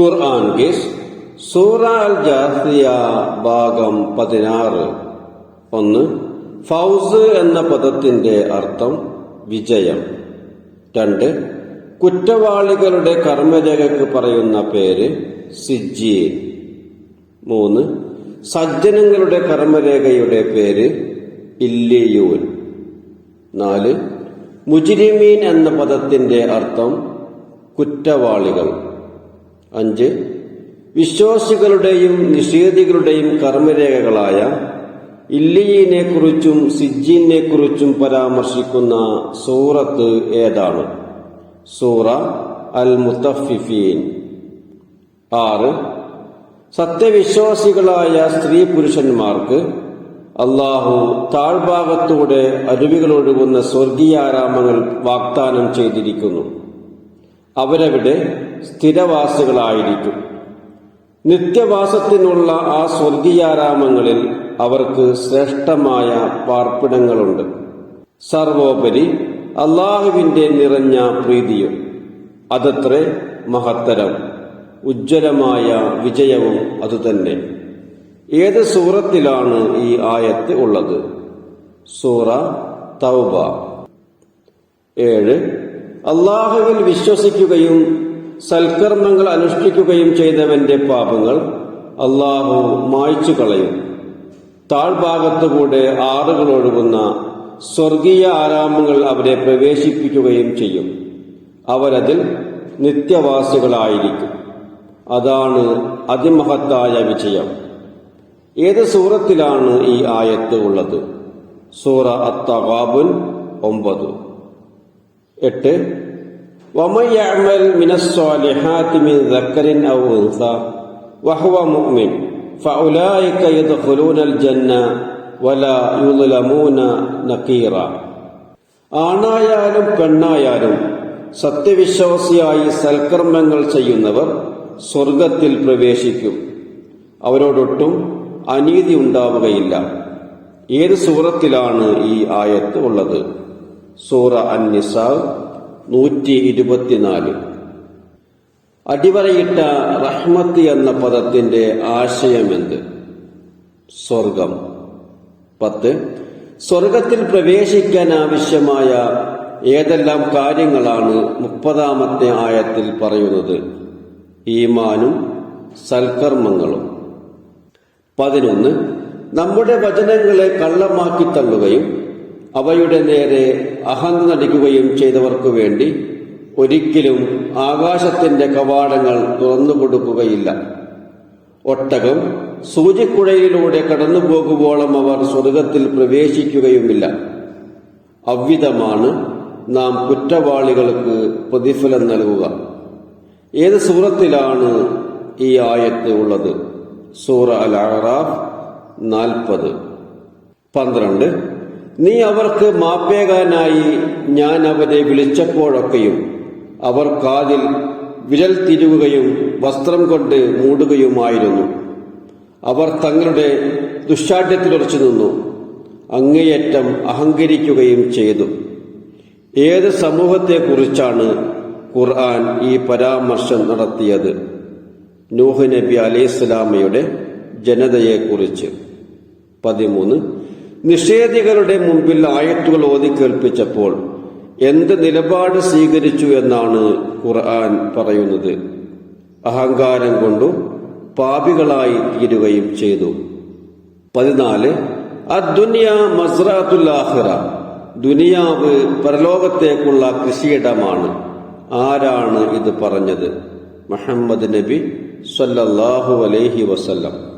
ഖുർആൻ case സൂറ അൽ ജാസിയ ഭാഗം പതിനാറ്. ഒന്ന് ഫൗസ് എന്ന പദത്തിന്റെ അർത്ഥം വിജയം. രണ്ട് കുറ്റവാളികളുടെ കർമ്മരേഖയ്ക്ക് പറയുന്ന പേര് സിജീൻ മൂന്ന് സജ്ജനങ്ങളുടെ കർമ്മരേഖയുടെ പേര് ഇല്ലിയൂൻ. നാല് മുജിരിമീൻ എന്ന പദത്തിന്റെ അർത്ഥം കുറ്റവാളികൾ. അഞ്ച്. വിശ്വാസികളുടെയും നിഷേധികളുടെയും കർമ്മരേഖകളായ ഇല്ലിയിനെ കുറിച്ചും സിജ്ജിനെ കുറിച്ചും പരാമർശിക്കുന്ന സൂറത്ത് ഏതാണ്? സൂറ അൽ മുത്തഫിഫീൻ ആറ്. സത്യവിശ്വാസികളായ സ്ത്രീ പുരുഷന്മാർക്ക് അള്ളാഹു താഴ്ഭാഗത്തൂടെ അരുവികളൊഴുകുന്ന സ്വർഗീയാരാമങ്ങൾ വാഗ്ദാനം ചെയ്തിരിക്കുന്നു. അവരവിടെ സ്ഥിരവാസികളായിരിക്കും. നിത്യവാസത്തിനുള്ള ആ സ്വർഗീയാരാമങ്ങളിൽ അവർക്ക് ശ്രേഷ്ഠമായ പാർപ്പിടങ്ങളുണ്ട്. സർവോപരി അള്ളാഹുവിന്റെ നിറഞ്ഞ പ്രീതിയും അതത്ര മഹത്തരം. ഉജ്ജ്വലമായ വിജയവും അതുതന്നെ. ഏത് സൂറത്തിലാണ് ഈ ആയത്ത് ഉള്ളത്? സൂറ തൗബ. ഏഴ് അള്ളാഹുവിൽ വിശ്വസിക്കുകയും സൽക്കർമ്മങ്ങൾ അനുഷ്ഠിക്കുകയും ചെയ്തവന്റെ പാപങ്ങൾ അള്ളാഹു മായ്ച്ചു കളയും. താഴ്ഭാഗത്തുകൂടെ ആറുകൾ ഒഴുകുന്ന സ്വർഗീയ ആരാമങ്ങൾ അവരെ പ്രവേശിപ്പിക്കുകയും ചെയ്യും. അവരതിൽ നിത്യവാസികളായിരിക്കും. അതാണ് അതിമഹത്തായ വിജയം. ഏത് സൂറത്തിലാണ് ഈ ആയത്ത് ഉള്ളത്? സൂറ അത്തവാബുൻ ഒമ്പത്. എട്ട്. ഔ വഹുവ മുഅ്മിൻ. യദ്ഖുലൂനൽ ജന്ന ആണായാലും പെണ്ണായാലും സത്യവിശ്വാസിയായി സൽക്കർമ്മങ്ങൾ ചെയ്യുന്നവർ സ്വർഗത്തിൽ പ്രവേശിക്കും. അവരോടൊട്ടും അനീതി ഉണ്ടാവുകയില്ല. ഏത് സൂറത്തിലാണ് ഈ ആയത്ത് ഉള്ളത്? സൂറ അന്നിസാ നൂറ്റി ഇരുപത്തിനാല് അടിവരയിട്ട റഹ്മത്ത് എന്ന പദത്തിന്റെ ആശയമെന്ത്? സ്വർഗം. പത്ത്. സ്വർഗത്തിൽ പ്രവേശിക്കാൻ ആവശ്യമായ ഏതെല്ലാം കാര്യങ്ങളാണ് മുപ്പതാമത്തെ ആയത്തിൽ പറയുന്നത്? ഈമാനും സൽക്കർമ്മങ്ങളും. പതിനൊന്ന്. നമ്മുടെ വചനങ്ങളെ കള്ളമാക്കി തള്ളുകയും അവയുടെ നേരെ അഹന്ത നടിക്കുകയും ചെയ്തവർക്കു വേണ്ടി ഒരിക്കലും ആകാശത്തിന്റെ കവാടങ്ങൾ തുറന്നു കൊടുക്കുകയില്ല. ഒട്ടകം സൂചിക്കുഴയിലൂടെ കടന്നു പോകുമ്പോളം അവർ സ്വർഗത്തിൽ പ്രവേശിക്കുകയുമില്ല. അവിധമാണ് നാം കുറ്റവാളികൾക്ക് പ്രതിഫലം നൽകുക. ഏത് സൂറത്തിലാണ് ഈ ആയത്ത് ഉള്ളത്? സൂറ അൽ അറാഫ് നാൽപ്പത്. പന്ത്രണ്ട്. നീ അവർക്ക് മാപ്പേകാനായി ഞാൻ അവരെ വിളിച്ചപ്പോഴൊക്കെയും അവർ കാതിൽ വിരൽ തിരുവുകയും വസ്ത്രം കൊണ്ട് മൂടുകയുമായിരുന്നു. അവർ തങ്ങളുടെ ദുശ്ശാഠ്യത്തിലുറച്ചു നിന്നു. അങ്ങേയറ്റം അഹങ്കരിക്കുകയും ചെയ്തു. ഏത് സമൂഹത്തെക്കുറിച്ചാണ് ഖുർആൻ ഈ പരാമർശം നടത്തിയത്? നൂഹ് നബി അലൈഹിസ്ലാമയുടെ ജനതയെക്കുറിച്ച്. പതിമൂന്ന് നിഷേധികളുടെ മുമ്പിൽ ആയത്തുകൾ ഓതി കേൾപ്പിച്ചപ്പോൾ എന്ത് നിലപാട് സ്വീകരിച്ചു എന്നാണ് ഖുർആൻ പറയുന്നത്. അഹങ്കാരം കൊണ്ടു പാപികളായി തീരുകയും ചെയ്തു. പതിനാല് അദ്ദുനിയ മസ്റാത്തുൽ ആഖിറ. ദുനിയാവ് പരലോകത്തേക്കുള്ള കൃഷിയിടമാണ്. ആരാണ് ഇത് പറഞ്ഞത്? മുഹമ്മദ് നബി സല്ലല്ലാഹു അലൈഹി വസല്ലം.